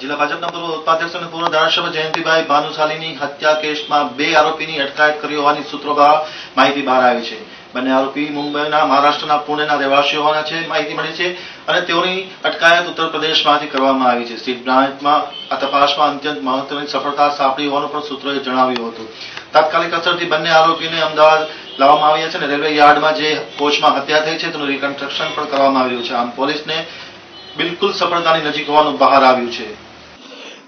જિલ્લા ભાજપના પૂર્વ ઉપાધ્યક્ષ અને પૂર્વ ધારાસભ્ય જયંતિભાઈ ભાનુશાલીની હત્યા કેસમાં બે આરોપીની અટકાયત કરી હોવાની સૂત્રો માહિતી બહાર આવી છે. બંને આરોપી મુંબઈના, મહારાષ્ટ્રના, પુણેના રહેવાસીઓ હોવાના છે, માહિતી મળી છે અને તેઓની અટકાયત ઉત્તર પ્રદેશમાંથી કરવામાં આવી છે. સ્ટેટ બ્રાન્ચમાં, આ તપાસમાં અત્યંત મહત્વની સફળતા સાંપડી હોવાનું પણ સૂત્રોએ જણાવ્યું હતું. તાત્કાલિક અસરથી બંને આરોપીને અમદાવાદ લાવવામાં આવ્યા છે અને રેલવે યાર્ડમાં જે કોચમાં હત્યા થઈ છે, તેનું રિકન્સ્ટ્રક્શન પણ કરવામાં આવ્યું છે. આમ પોલીસને બિલકુલ સફળતાની નજીક હોવાનું બહાર આવ્યું છે.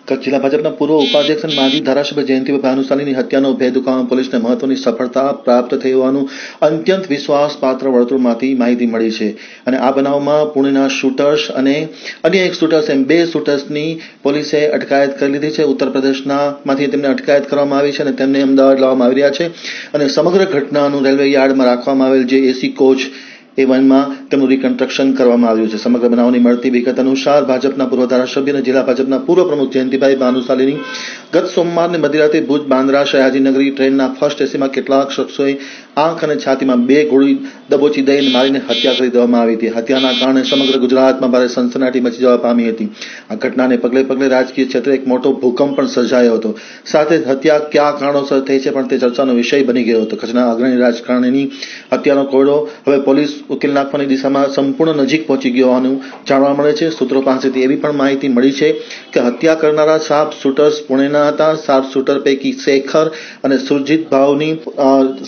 કચ્છ જિલ્લા ભાજપના પૂર્વ ઉપાધ્યક્ષ અને માજી ધારાસભ્ય જયંતિભાઈ ભાનુશાલીની હત્યાનો ભેદ ઉકાવવા પોલીસને મહત્વની સફળતા પ્રાપ્ત થઈ હોવાનું અત્યંત વિશ્વાસપાત્ર વર્તુળમાંથી માહિતી મળી છે. અને આ બનાવમાં પુણેના શૂટર્સ અને અન્ય એક શૂટર્સ એમ બે શૂટર્સની પોલીસે અટકાયત કરી લીધી છે. ઉત્તર પ્રદેશનામાંથી તેમને અટકાયત કરવામાં આવી છે અને તેમને અમદાવાદ લાવવામાં આવી રહ્યા છે. અને સમગ્ર ઘટનાનું રેલવે યાર્ડમાં રાખવામાં આવેલ જે એસી કોચ એ વનમાં તેમનું રિકન્સ્ટ્રક્શન કરવામાં આવ્યું છે. સમગ્ર બનાવની મળતી વિગત અનુસાર ભાજપના પૂર્વ ધારાસભ્ય અને જિલ્લા ભાજપના પૂર્વ પ્રમુખ જયંતિભાઈ ભાનુશાલીની ગત સોમવારને મધ્યરાતે ભુજ બાંદ્રા શયાજીનગરી ટ્રેનના ફર્સ્ટ એસીમાં કેટલાક શખ્સોએ આંખ અને છાતીમાં બે ગોળી દબોચી દઈને મારીને હત્યા કરી દેવામાં આવી હતી. હત્યાના કારણે સમગ્ર ગુજરાતમાં ભારે સનસનાટી મચી જવા પામી હતી. આ ઘટનાને પગલે પગલે રાજકીય ક્ષેત્રે એક મોટો ભૂકંપ પણ સર્જાયો હતો. સાથે હત્યા કયા કારણોસર થઈ છે પણ તે ચર્ચાનો વિષય બની ગયો હતો. કચ્છના અગ્રણી રાજકારણીની હત્યાનો કોયડો હવે પોલીસ ઉકેલ નાખવાની દિશામાં સંપૂર્ણ નજીક પહોંચી ગયો હોવાનું જાણવા મળે છે. સૂત્રો પાસેથી એવી પણ માહિતી મળી છે કે હત્યા કરનારા સાપ શૂટર્સ પુણેના હતા. સાપ શૂટર પૈકી શેખર અને સુરજીત ભાવની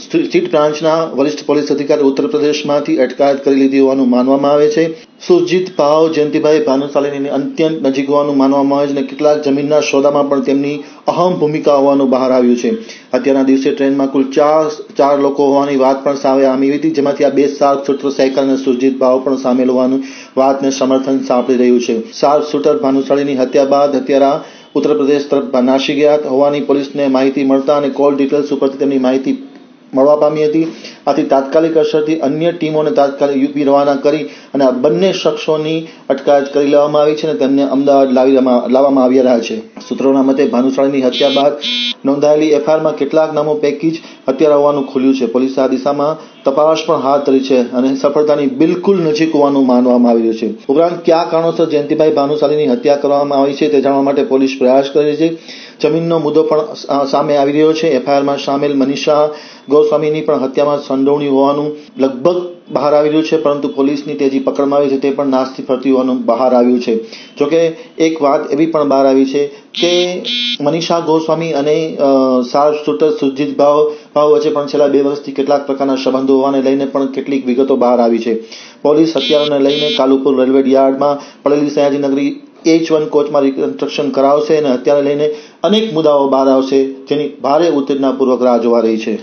સ્ટેટ બ્રાન્ચના વરિષ્ઠ પોલીસ અધિકારી ઉત્તર પ્રદેશમાંથી અટકાયત કરી લીધી હોવાનું માનવામાં આવે છે. સુરજીત ભાવ જયંતિભાઈ ભાનુશાલીની અત્યંત નજીક હોવાનું માનવામાં આવે છે અને કેટલાક જમીનના સોદામાં પણ તેમની અહમ ભૂમિકા હોવાનું બહાર આવ્યું છે. અત્યારના દિવસે ટ્રેનમાં કુલ ચાર ચાર લોકો હોવાની વાત પણ સામે આવી હતી, જેમાંથી આ બે સાત શૂટર સાયકલ અને સુરજીત ભાવ પણ સામેલ હોવાનું વાતને સમર્થન સાંપડી રહ્યું છે. સાત શૂટર ભાનુશાળીની હત્યા બાદ હત્યારા ઉત્તર પ્રદેશ તરફ નાસી ગયા હોવાની પોલીસને માહિતી મળતા અને કોલ ડિટેલ્સ ઉપરથી તેમની માહિતી મળવા પામી હતી. આથી તાત્કાલિક અસરથી અન્ય ટીમોને તાત્કાલિક યુપી રવાના કરી અને આ બંને શખ્સોની અટકાયત કરી લેવામાં આવી છે અને તેમને અમદાવાદ લાવી લાવવામાં આવી રહ્યા છે. સૂત્રોના મતે ભાનુશાળીની હત્યા બાદ નોંધાયેલી એફઆઈઆરમાં કેટલાક નામો પૈકી જ હત્યારા હોવાનું ખુલ્યું છે. પોલીસે આ દિશામાં તપાસ પણ હાથ ધરી છે અને સફળતાની બિલકુલ નજીક હોવાનું માનવામાં આવી રહ્યું છે. ઉપરાંત, કયા કારણોસર જયંતિભાઈ ભાનુશાળીની હત્યા કરવામાં આવી છે તે જાણવા માટે પોલીસ પ્રયાસ કરી રહી છે. જમીનનો મુદ્દો પણ સામે આવી રહ્યો છે. એફઆઈઆરમાં સામેલ મનીષા ગોસ્વામીની પણ હત્યામાં સંડોવણી હોવાનું લગભગ બહાર આવી રહ્યું છે, પરંતુ પોલીસની તેજી પકડમાં આવી છે, તે પણ નાસ્તી ફરતી હોવાનું બહાર આવ્યું છે. જોકે એક વાત એવી પણ બહાર આવી છે કે મનીષા ગોસ્વામી અને સાર શૂટર સુરજીત ભાવ ભાવ વચ્ચે પણ છેલ્લા બે વર્ષથી કેટલાક પ્રકારના સંબંધો હોવાને લઈને પણ કેટલીક વિગતો બહાર આવી છે. પોલીસ હત્યારાને લઈને કાલુપુર રેલવે યાર્ડમાં પડેલી સયાજીનગરી એચ વન કોચમાં રિકન્સ્ટ્રક્શન કરાવશે અને હત્યાને લઈને અનેક મુદ્દાઓ બહાર આવશે. જેની ભારે ઉત્તેજનાપૂર્વક રાહ જોવા રહી છે.